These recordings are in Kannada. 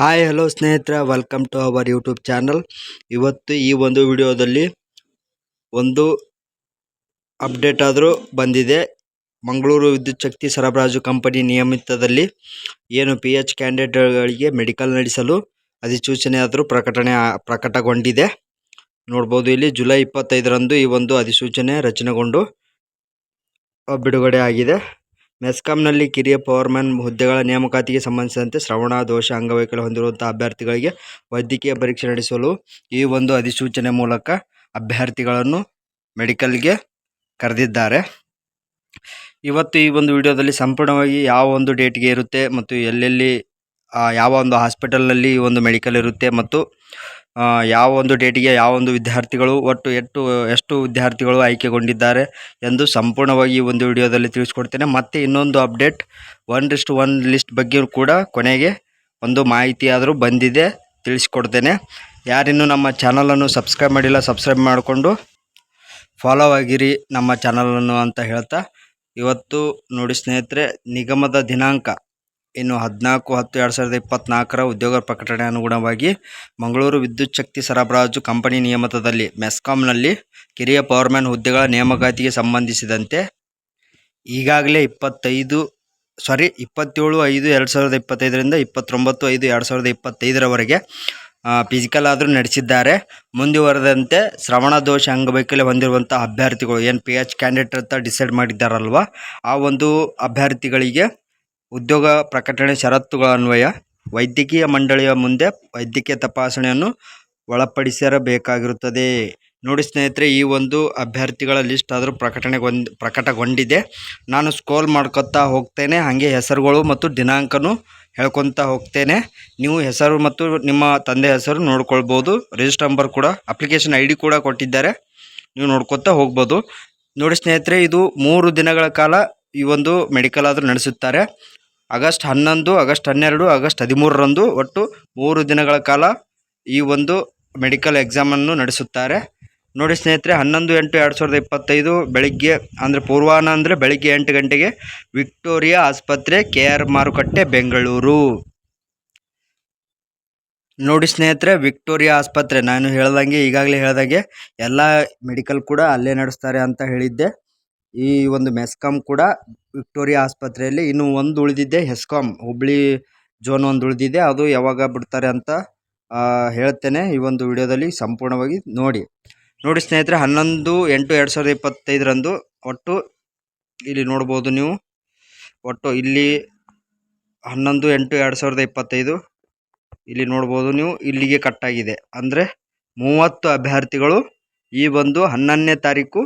ಹಾಯ್ ಹಲೋ ಸ್ನೇಹಿತರೆ welcome to our YouTube channel ಇವತ್ತು ಈ ಒಂದು ವಿಡಿಯೋದಲ್ಲಿ ಒಂದು ಅಪ್ಡೇಟ್ ಆದರೂ ಬಂದಿದೆ. ಮಂಗಳೂರು ವಿದ್ಯುತ್ ಶಕ್ತಿ ಸರಬರಾಜು ಕಂಪನಿ ನಿಯಮಿತದಲ್ಲಿ ಏನು ಪಿ ಎಚ್ ಕ್ಯಾಂಡಿಡೇಟ್ಗಳಿಗೆ ಮೆಡಿಕಲ್ ನಡೆಸಲು ಅಧಿಸೂಚನೆ ಆದರೂ ಪ್ರಕಟಣೆ, ಪ್ರಕಟಗೊಂಡಿದೆ. ನೋಡ್ಬೋದು ಇಲ್ಲಿ ಜುಲೈ ಇಪ್ಪತ್ತೈದರಂದು ಈ ಒಂದು ಅಧಿಸೂಚನೆ ರಚನೆಗೊಂಡು ಬಿಡುಗಡೆ ಆಗಿದೆ. ಮೆಸ್ಕಾಂನಲ್ಲಿ ಕಿರಿಯ ಪವರ್ಮ್ಯಾನ್ ಹುದ್ದೆಗಳ ನೇಮಕಾತಿಗೆ ಸಂಬಂಧಿಸಿದಂತೆ ಶ್ರವಣ, ದೋಷ, ಅಂಗವೈಕಲ್ಯ ಹೊಂದಿರುವಂಥ ಅಭ್ಯರ್ಥಿಗಳಿಗೆ ವೈದ್ಯಕೀಯ ಪರೀಕ್ಷೆ ನಡೆಸಲು ಈ ಒಂದು ಅಧಿಸೂಚನೆ ಮೂಲಕ ಅಭ್ಯರ್ಥಿಗಳನ್ನು ಮೆಡಿಕಲ್ಗೆ ಕರೆದಿದ್ದಾರೆ. ಇವತ್ತು ಈ ಒಂದು ವಿಡಿಯೋದಲ್ಲಿ ಸಂಪೂರ್ಣವಾಗಿ ಯಾವ ಒಂದು ಡೇಟ್ಗೆ ಇರುತ್ತೆ ಮತ್ತು ಎಲ್ಲೆಲ್ಲಿ ಯಾವ ಒಂದು ಹಾಸ್ಪಿಟಲ್ನಲ್ಲಿ ಈ ಒಂದು ಮೆಡಿಕಲ್ ಇರುತ್ತೆ ಮತ್ತು ಯಾವ ಒಂದು ಡೇಟಿಗೆ ಯಾವ ಒಂದು ವಿದ್ಯಾರ್ಥಿಗಳು ಒಟ್ಟು ಎಷ್ಟು ಎಷ್ಟು ವಿದ್ಯಾರ್ಥಿಗಳು ಆಯ್ಕೆಗೊಂಡಿದ್ದಾರೆ ಎಂದು ಸಂಪೂರ್ಣವಾಗಿ ಒಂದು ವಿಡಿಯೋದಲ್ಲಿ ತಿಳಿಸ್ಕೊಡ್ತೇನೆ. ಮತ್ತು ಇನ್ನೊಂದು ಅಪ್ಡೇಟ್, ಒನ್ ರಿಸ್ಟ್ ಒನ್ ಲಿಸ್ಟ್ ಬಗ್ಗೆ ಕೂಡ ಕೊನೆಗೆ ಒಂದು ಮಾಹಿತಿ ಆದರೂ ಬಂದಿದೆ, ತಿಳಿಸ್ಕೊಡ್ತೇನೆ. ಯಾರಿನ್ನೂ ನಮ್ಮ ಚಾನಲನ್ನು ಸಬ್ಸ್ಕ್ರೈಬ್ ಮಾಡಿಲ್ಲ, ಸಬ್ಸ್ಕ್ರೈಬ್ ಮಾಡಿಕೊಂಡು ಫಾಲೋ ಆಗಿರಿ ನಮ್ಮ ಚಾನಲನ್ನು ಅಂತ ಹೇಳ್ತಾ, ಇವತ್ತು ನೋಡಿ ಸ್ನೇಹಿತರೆ, ನಿಗಮದ ದಿನಾಂಕ ಇನ್ನು ಹದಿನಾಲ್ಕು ಹತ್ತು ಎರಡು ಸಾವಿರದ ಇಪ್ಪತ್ತ್ನಾಲ್ಕರ ಉದ್ಯೋಗ ಪ್ರಕಟಣೆ ಅನುಗುಣವಾಗಿ ಮಂಗಳೂರು ವಿದ್ಯುತ್ ಶಕ್ತಿ ಸರಬರಾಜು ಕಂಪನಿ ನಿಯಮಿತದಲ್ಲಿ ಮೆಸ್ಕಾಂನಲ್ಲಿ ಕಿರಿಯ ಪವರ್ಮ್ಯಾನ್ ಹುದ್ದೆಗಳ ನೇಮಕಾತಿಗೆ ಸಂಬಂಧಿಸಿದಂತೆ ಈಗಾಗಲೇ ಇಪ್ಪತ್ತೈದು ಸಾರಿ ಇಪ್ಪತ್ತೇಳು ಐದು ಎರಡು ಸಾವಿರದ ಇಪ್ಪತ್ತೈದರಿಂದ ಇಪ್ಪತ್ತೊಂಬತ್ತು ಐದು ಎರಡು ಸಾವಿರದ ಇಪ್ಪತ್ತೈದರವರೆಗೆ ಫಿಸಿಕಲ್ ಆದರೂ ನಡೆಸಿದ್ದಾರೆ. ಮುಂದುವರೆದಂತೆ ಶ್ರವಣ ದೋಷ ಅಂಗವೈಕಲ್ಯ ಹೊಂದಿರುವಂಥ ಅಭ್ಯರ್ಥಿಗಳು ಏನು ಪಿ ಎಚ್ ಕ್ಯಾಂಡಿಡೇಟ್ ಅಂತ ಡಿಸೈಡ್ ಮಾಡಿದ್ದಾರಲ್ವ? ಆ ಒಂದು ಅಭ್ಯರ್ಥಿಗಳಿಗೆ ಉದ್ಯೋಗ ಪ್ರಕಟಣೆ ಷರತ್ತುಗಳ ಅನ್ವಯ ವೈದ್ಯಕೀಯ ಮಂಡಳಿಯ ಮುಂದೆ ವೈದ್ಯಕೀಯ ತಪಾಸಣೆಯನ್ನು ಒಳಪಡಿಸಿರಬೇಕಾಗಿರುತ್ತದೆ. ನೋಡಿ ಸ್ನೇಹಿತರೆ, ಈ ಒಂದು ಅಭ್ಯರ್ಥಿಗಳ ಲಿಸ್ಟ್ ಆದರೂ ಪ್ರಕಟಣೆಗೊಂದ್ ಪ್ರಕಟಗೊಂಡಿದೆ. ನಾನು ಸ್ಕೋಲ್ ಮಾಡ್ಕೊತಾ ಹೋಗ್ತೇನೆ. ಹಾಗೆ ಹೆಸರುಗಳು ಮತ್ತು ದಿನಾಂಕನೂ ಹೇಳ್ಕೊತಾ ಹೋಗ್ತೇನೆ. ನೀವು ಹೆಸರು ಮತ್ತು ನಿಮ್ಮ ತಂದೆ ಹೆಸರು ನೋಡ್ಕೊಳ್ಬೋದು. ರಿಜಿಸ್ಟರ್ ನಂಬರ್ ಕೂಡ, ಅಪ್ಲಿಕೇಶನ್ ಐ ಕೂಡ ಕೊಟ್ಟಿದ್ದಾರೆ. ನೀವು ನೋಡ್ಕೊತಾ ಹೋಗ್ಬೋದು. ನೋಡಿ ಸ್ನೇಹಿತರೆ, ಇದು ಮೂರು ದಿನಗಳ ಕಾಲ ಈ ಒಂದು ಮೆಡಿಕಲ್ ಆದರೂ ನಡೆಸುತ್ತಾರೆ. ಆಗಸ್ಟ್ ಹನ್ನೊಂದು, ಆಗಸ್ಟ್ ಹನ್ನೆರಡು, ಆಗಸ್ಟ್ ಹದಿಮೂರರಂದು ಒಟ್ಟು ಮೂರು ದಿನಗಳ ಕಾಲ ಈ ಒಂದು ಮೆಡಿಕಲ್ ಎಕ್ಸಾಮನ್ನು ನಡೆಸುತ್ತಾರೆ. ನೋಡಿ ಸ್ನೇಹಿತರೆ, ಹನ್ನೊಂದು, ಎಂಟು, ಎರಡು ಸಾವಿರದ ಇಪ್ಪತ್ತೈದು ಬೆಳಿಗ್ಗೆ ಅಂದರೆ ಪೂರ್ವಾಹ್ನ ಅಂದರೆ ಬೆಳಿಗ್ಗೆ ಎಂಟು ಗಂಟೆಗೆ ವಿಕ್ಟೋರಿಯಾ ಆಸ್ಪತ್ರೆ, ಕೆ ಆರ್ ಮಾರುಕಟ್ಟೆ, ಬೆಂಗಳೂರು. ನೋಡಿ ಸ್ನೇಹಿತರೆ, ವಿಕ್ಟೋರಿಯಾ ಆಸ್ಪತ್ರೆ, ನಾನು ಹೇಳ್ದಂಗೆ, ಈಗಾಗಲೇ ಹೇಳ್ದಂಗೆ ಎಲ್ಲ ಮೆಡಿಕಲ್ ಕೂಡ ಅಲ್ಲೇ ನಡೆಸ್ತಾರೆ ಅಂತ ಹೇಳಿದ್ದೆ. ಈ ಒಂದು ಮೆಸ್ಕಾಮ್ ಕೂಡ ವಿಕ್ಟೋರಿಯಾ ಆಸ್ಪತ್ರೆಯಲ್ಲಿ ಇನ್ನು ಒಂದು ಉಳಿದಿದ್ದೆ ಹೆಸ್ಕಾಮ್ ಹುಬ್ಬಳ್ಳಿ ಜೋನ್ ಒಂದು ಉಳಿದಿದೆ. ಅದು ಯಾವಾಗ ಬಿಡ್ತಾರೆ ಅಂತ ಹೇಳ್ತೇನೆ ಈ ಒಂದು ವಿಡಿಯೋದಲ್ಲಿ ಸಂಪೂರ್ಣವಾಗಿ ನೋಡಿ. ನೋಡಿ ಸ್ನೇಹಿತರೆ, ಹನ್ನೊಂದು ಎಂಟು ಎರಡು ಸಾವಿರದ ಇಪ್ಪತ್ತೈದರಂದು ಒಟ್ಟು ಇಲ್ಲಿ ನೋಡ್ಬೋದು ನೀವು. ಒಟ್ಟು ಇಲ್ಲಿ ಹನ್ನೊಂದು ಎಂಟು ಎರಡು ಸಾವಿರದ ಇಪ್ಪತ್ತೈದು ಇಲ್ಲಿ ನೋಡ್ಬೋದು ನೀವು. ಇಲ್ಲಿಗೆ ಕಟ್ಟಾಗಿದೆ ಅಂದರೆ ಮೂವತ್ತು ಅಭ್ಯರ್ಥಿಗಳು ಈ ಒಂದು ಹನ್ನೊಂದನೇ ತಾರೀಕು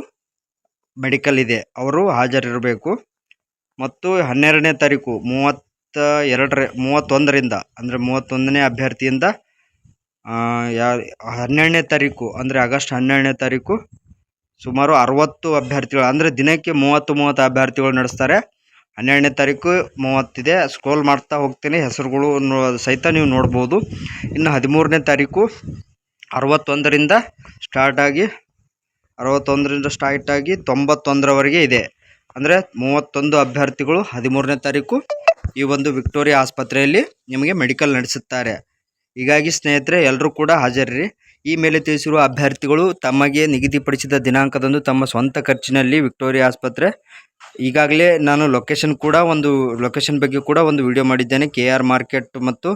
ಮೆಡಿಕಲ್ ಇದೆ. ಅವರು ಹಾಜರಿರಬೇಕು. ಮತ್ತು ಹನ್ನೆರಡನೇ ತಾರೀಕು ಮೂವತ್ತ ಎರಡರ, ಮೂವತ್ತೊಂದರಿಂದ, ಅಂದರೆ ಮೂವತ್ತೊಂದನೇ ಅಭ್ಯರ್ಥಿಯಿಂದ ಯಾ, ಹನ್ನೆರಡನೇ ತಾರೀಕು, ಅಂದರೆ ಆಗಸ್ಟ್ ಹನ್ನೆರಡನೇ ತಾರೀಕು ಸುಮಾರು ಅರವತ್ತು ಅಭ್ಯರ್ಥಿಗಳು, ಅಂದರೆ ದಿನಕ್ಕೆ ಮೂವತ್ತು ಮೂವತ್ತು ಅಭ್ಯರ್ಥಿಗಳು ನಡೆಸ್ತಾರೆ. ಹನ್ನೆರಡನೇ ತಾರೀಕು ಮೂವತ್ತಿದೆ ಸ್ಕ್ರೋಲ್ ಮಾಡ್ತಾ ಹೋಗ್ತೀನಿ, ಹೆಸರುಗಳು ಸಹಿತ ನೀವು ನೋಡ್ಬೋದು. ಇನ್ನು ಹದಿಮೂರನೇ ತಾರೀಕು ಅರವತ್ತೊಂದರಿಂದ ಸ್ಟಾರ್ಟಾಗಿ ಅರವತ್ತೊಂದರಿಂದ ಸ್ಟಾರ್ಟಾಗಿ ತೊಂಬತ್ತೊಂದರವರೆಗೆ ಇದೆ. ಅಂದರೆ ಮೂವತ್ತೊಂದು ಅಭ್ಯರ್ಥಿಗಳು ಹದಿಮೂರನೇ ತಾರೀಕು ಈ ಒಂದು ವಿಕ್ಟೋರಿಯಾ ಆಸ್ಪತ್ರೆಯಲ್ಲಿ ನಿಮಗೆ ಮೆಡಿಕಲ್ ನಡೆಸುತ್ತಾರೆ. ಹೀಗಾಗಿ ಸ್ನೇಹಿತರೆ ಎಲ್ಲರೂ ಕೂಡ ಹಾಜರಿರಿ. ಈ ಮೇಲೆ ತಿಳಿಸಿರುವ ಅಭ್ಯರ್ಥಿಗಳು ತಮಗೆ ನಿಗದಿಪಡಿಸಿದ ದಿನಾಂಕದಂದು ತಮ್ಮ ಸ್ವಂತ ಖರ್ಚಿನಲ್ಲಿ ವಿಕ್ಟೋರಿಯಾ ಆಸ್ಪತ್ರೆ. ಈಗಾಗಲೇ ನಾನು ಲೊಕೇಶನ್ ಕೂಡ ಒಂದು ಲೊಕೇಶನ್ ಬಗ್ಗೆ ಕೂಡ ಒಂದು ವಿಡಿಯೋ ಮಾಡಿದ್ದೇನೆ. ಕೆ ಮಾರ್ಕೆಟ್ ಮತ್ತು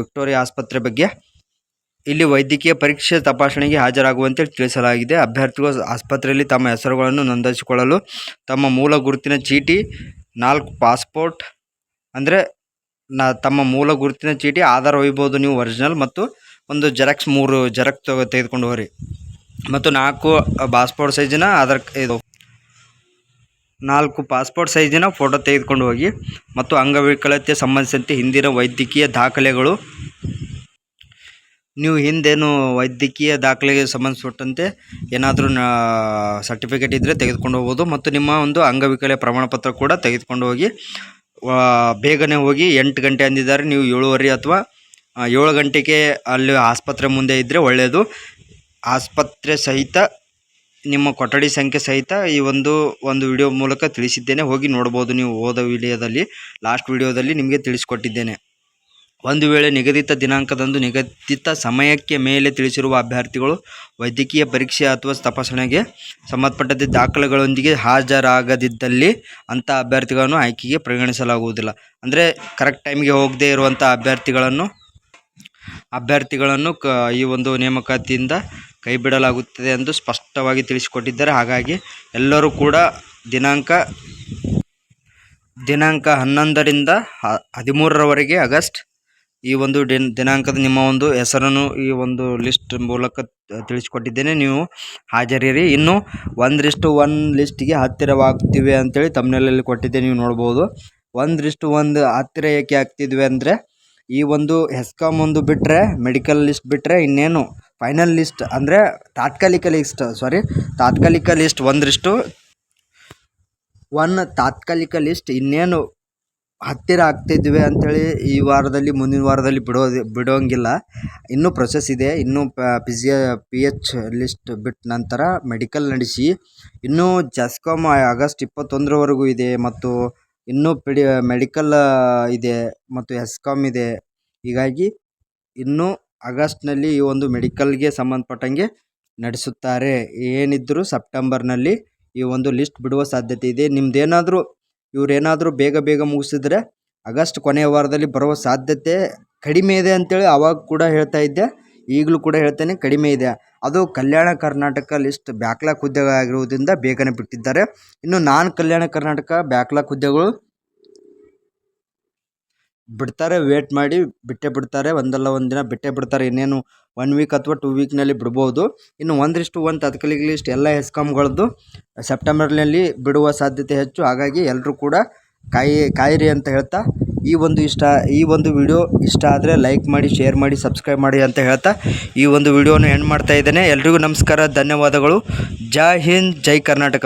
ವಿಕ್ಟೋರಿಯಾ ಆಸ್ಪತ್ರೆ ಬಗ್ಗೆ. ಇಲ್ಲಿ ವೈದ್ಯಕೀಯ ಪರೀಕ್ಷೆ ತಪಾಸಣೆಗೆ ಹಾಜರಾಗುವಂತೆ ತಿಳಿಸಲಾಗಿದೆ. ಅಭ್ಯರ್ಥಿಗಳು ಆಸ್ಪತ್ರೆಯಲ್ಲಿ ತಮ್ಮ ಹೆಸರುಗಳನ್ನು ನೋಂದಾಯಿಸಿಕೊಳ್ಳಲು ತಮ್ಮ ಮೂಲ ಗುರುತಿನ ಚೀಟಿ, ನಾಲ್ಕು ಪಾಸ್ಪೋರ್ಟ್, ಅಂದರೆ ನಾ ತಮ್ಮ ಮೂಲ ಗುರುತಿನ ಚೀಟಿ, ಆಧಾರ್ ಒಯ್ಬೋದು ನೀವು ಒರಿಜಿನಲ್ ಮತ್ತು ಒಂದು ಜೆರಾಕ್ಸ್ ಮೂರು ಜೆರಾಕ್ಸ್ ತಗೋ ತೆಗೆದುಕೊಂಡು ಹೋಗ್ರಿ. ಮತ್ತು ನಾಲ್ಕು ಪಾಸ್ಪೋರ್ಟ್ ಸೈಜಿನ ಆಧಾರ್ ಇದು ನಾಲ್ಕು ಪಾಸ್ಪೋರ್ಟ್ ಸೈಜಿನ ಫೋಟೋ ತೆಗೆದುಕೊಂಡು ಹೋಗಿ ಮತ್ತು ಅಂಗವಿಕಲತೆ ಸಂಬಂಧಿಸಿದಂತೆ ಹಿಂದಿನ ವೈದ್ಯಕೀಯ ದಾಖಲೆಗಳು ನೀವು ಹಿಂದೇನು ವೈದ್ಯಕೀಯ ದಾಖಲೆಗೆ ಸಂಬಂಧಪಟ್ಟಂತೆ ಏನಾದರೂ ಸರ್ಟಿಫಿಕೇಟ್ ಇದ್ದರೆ ತೆಗೆದುಕೊಂಡು ಹೋಗ್ಬೋದು ಮತ್ತು ನಿಮ್ಮ ಒಂದು ಅಂಗವಿಕಲ ಪ್ರಮಾಣಪತ್ರ ಕೂಡ ತೆಗೆದುಕೊಂಡು ಹೋಗಿ ಬೇಗನೆ ಹೋಗಿ ಎಂಟು ಗಂಟೆ ಅಂದಿದ್ದಾರೆ, ನೀವು ಏಳುವರೆ ಅಥವಾ ಏಳು ಗಂಟೆಗೆ ಅಲ್ಲಿ ಆಸ್ಪತ್ರೆ ಮುಂದೆ ಇದ್ದರೆ ಒಳ್ಳೆಯದು ಆಸ್ಪತ್ರೆ ಸಹಿತ, ನಿಮ್ಮ ಕೊಠಡಿ ಸಂಖ್ಯೆ ಸಹಿತ ಈ ಒಂದು ಒಂದು ವಿಡಿಯೋ ಮೂಲಕ ತಿಳಿಸಿದ್ದೇನೆ. ಹೋಗಿ ನೋಡ್ಬೋದು ನೀವು ಹೋದ ವಿಡಿಯೋದಲ್ಲಿ, ಲಾಸ್ಟ್ ವಿಡಿಯೋದಲ್ಲಿ ನಿಮಗೆ ತಿಳಿಸ್ಕೊಟ್ಟಿದ್ದೇನೆ. ಒಂದು ವೇಳೆ ನಿಗದಿತ ದಿನಾಂಕದಂದು ನಿಗದಿತ ಸಮಯಕ್ಕೆ ಮೇಲೆ ತಿಳಿಸಿರುವ ಅಭ್ಯರ್ಥಿಗಳು ವೈದ್ಯಕೀಯ ಪರೀಕ್ಷೆ ಅಥವಾ ತಪಾಸಣೆಗೆ ಸಂಬಂಧಪಟ್ಟಂತೆ ದಾಖಲೆಗಳೊಂದಿಗೆ ಹಾಜರಾಗದಿದ್ದಲ್ಲಿ ಅಂಥ ಅಭ್ಯರ್ಥಿಗಳನ್ನು ಆಯ್ಕೆಗೆ ಪರಿಗಣಿಸಲಾಗುವುದಿಲ್ಲ. ಅಂದರೆ ಕರೆಕ್ಟ್ ಟೈಮ್ಗೆ ಹೋಗದೇ ಇರುವಂಥ ಅಭ್ಯರ್ಥಿಗಳನ್ನು ಅಭ್ಯರ್ಥಿಗಳನ್ನು ಕ, ಈ ಒಂದು ನೇಮಕಾತಿಯಿಂದ ಕೈಬಿಡಲಾಗುತ್ತದೆ ಎಂದು ಸ್ಪಷ್ಟವಾಗಿ ತಿಳಿಸಿಕೊಟ್ಟಿದ್ದಾರೆ. ಹಾಗಾಗಿ ಎಲ್ಲರೂ ಕೂಡ ದಿನಾಂಕ ದಿನಾಂಕ ಹನ್ನೊಂದರಿಂದ ಹ- ಹದಿಮೂರರವರೆಗೆ ಆಗಸ್ಟ್ ಈ ಒಂದು ದಿನ, ದಿನಾಂಕದ ನಿಮ್ಮ ಒಂದು ಹೆಸರನ್ನು ಈ ಒಂದು ಲಿಸ್ಟ್ ಮೂಲಕ ತಿಳಿಸಿಕೊಟ್ಟಿದ್ದೇನೆ. ನೀವು ಹಾಜರಿರಿ. ಇನ್ನು ಒಂದರಿಷ್ಟು ಒನ್ ಲಿಸ್ಟಿಗೆ ಹತ್ತಿರವಾಗ್ತಿವೆ ಅಂತೇಳಿ ತಮ್ಮನೆಲ್ಲಲ್ಲಿ ಕೊಟ್ಟಿದ್ದೆ, ನೀವು ನೋಡ್ಬೋದು. ಒಂದರಿಷ್ಟು ಒಂದು ಹತ್ತಿರ ಏಕೆ ಆಗ್ತಿದ್ವಿ ಅಂದರೆ, ಈ ಒಂದು ಹೆಸ್ಕಾಮ್ ಒಂದು ಬಿಟ್ಟರೆ ಮೆಡಿಕಲ್ ಲಿಸ್ಟ್ ಬಿಟ್ಟರೆ ಇನ್ನೇನು ಫೈನಲ್ ಲಿಸ್ಟ್ ಅಂದರೆ ತಾತ್ಕಾಲಿಕ ಲಿಸ್ಟ್, ಸಾರಿ, ತಾತ್ಕಾಲಿಕ ಲಿಸ್ಟ್ ಒಂದರಿಷ್ಟು ಒನ್ ತಾತ್ಕಾಲಿಕ ಲಿಸ್ಟ್ ಇನ್ನೇನು ಹತ್ತಿರ ಆಗ್ತಿದ್ವಿ ಅಂಥೇಳಿ ಈ ವಾರದಲ್ಲಿ, ಮುಂದಿನ ವಾರದಲ್ಲಿ ಬಿಡೋದು ಬಿಡೋಂಗಿಲ್ಲ. ಇನ್ನೂ ಪ್ರೊಸೆಸ್ ಇದೆ. ಇನ್ನೂ ಪಿಸಿಯ ಪಿ ಎಚ್ ಲಿಸ್ಟ್ ಬಿಟ್ಟ ನಂತರ ಮೆಡಿಕಲ್ ನಡೆಸಿ. ಇನ್ನೂ ಜಸ್ಕಾಮ್ ಆಗಸ್ಟ್ ಇಪ್ಪತ್ತೊಂದರವರೆಗೂ ಇದೆ ಮತ್ತು ಇನ್ನೂ ಪಿಡಿ ಮೆಡಿಕಲ್ ಇದೆ ಮತ್ತು ಎಸ್ಕಾಮ್ ಇದೆ. ಹೀಗಾಗಿ ಇನ್ನೂ ಆಗಸ್ಟ್ನಲ್ಲಿ ಈ ಒಂದು ಮೆಡಿಕಲ್ಗೆ ಸಂಬಂಧಪಟ್ಟಂಗೆ ನಡೆಸುತ್ತಾರೆ. ಏನಿದ್ದರೂ ಸೆಪ್ಟೆಂಬರ್ನಲ್ಲಿ ಈ ಒಂದು ಲಿಸ್ಟ್ ಬಿಡುವ ಸಾಧ್ಯತೆ ಇದೆ. ನಿಮ್ದೇನಾದರೂ ಇವ್ರೇನಾದರೂ ಬೇಗ ಬೇಗ ಮುಗಿಸಿದ್ರೆ ಆಗಸ್ಟ್ ಕೊನೆಯ ವಾರದಲ್ಲಿ ಬರುವ ಸಾಧ್ಯತೆ ಕಡಿಮೆ ಇದೆ ಅಂತೇಳಿ ಅವಾಗ ಕೂಡ ಹೇಳ್ತಾ ಇದ್ದೆ, ಈಗಲೂ ಕೂಡ ಹೇಳ್ತೇನೆ ಕಡಿಮೆ ಇದೆ. ಅದು ಕಲ್ಯಾಣ ಕರ್ನಾಟಕ ಲಿಸ್ಟ್ ಬ್ಯಾಕ್ಲಾಕ್ ಹುದ್ದೆಗಳಾಗಿರುವುದರಿಂದ ಬೇಗನೆ ಬಿಟ್ಟಿದ್ದಾರೆ. ಇನ್ನು ನಾನ್ ಕಲ್ಯಾಣ ಕರ್ನಾಟಕ ಬ್ಯಾಕ್ಲಾಕ್ ಹುದ್ದೆಗಳು ಬಿಡ್ತಾರೆ ವೇಟ್ ಮಾಡಿ ಬಿಟ್ಟೇ ಬಿಡ್ತಾರೆ, ಒಂದಲ್ಲ ಒಂದು ದಿನ ಬಿಟ್ಟೇ ಬಿಡ್ತಾರೆ, ಇನ್ನೇನು ಒನ್ ವೀಕ್ ಅಥವಾ ಟೂ ವೀಕ್ನಲ್ಲಿ ಬಿಡ್ಬೋದು. ಇನ್ನು ಒಂದಿಷ್ಟು ಒಂದು ತಾತ್ಕಾಲಿಕ ಲಿಸ್ಟ್ ಎಲ್ಲ ಹೆಸ್ಕಾಮ್ಗಳದ್ದು ಸೆಪ್ಟೆಂಬರ್ನಲ್ಲಿ ಬಿಡುವ ಸಾಧ್ಯತೆ ಹೆಚ್ಚು. ಹಾಗಾಗಿ ಎಲ್ಲರೂ ಕೂಡ ಕಾಯಿ, ಕಾಯಿರಿ ಅಂತ ಹೇಳ್ತಾ, ಈ ಒಂದು ಇಷ್ಟ, ಈ ಒಂದು ವಿಡಿಯೋ ಇಷ್ಟ ಆದರೆ ಲೈಕ್ ಮಾಡಿ ಶೇರ್ ಮಾಡಿ ಸಬ್ಸ್ಕ್ರೈಬ್ ಮಾಡಿ ಅಂತ ಹೇಳ್ತಾ, ಈ ಒಂದು ವಿಡಿಯೋನ ಎಂಡ್ ಮಾಡ್ತಾ ಇದ್ದೇನೆ. ಎಲ್ರಿಗೂ ನಮಸ್ಕಾರ, ಧನ್ಯವಾದಗಳು. ಜೈ ಹಿಂದ್, ಜೈ ಕರ್ನಾಟಕ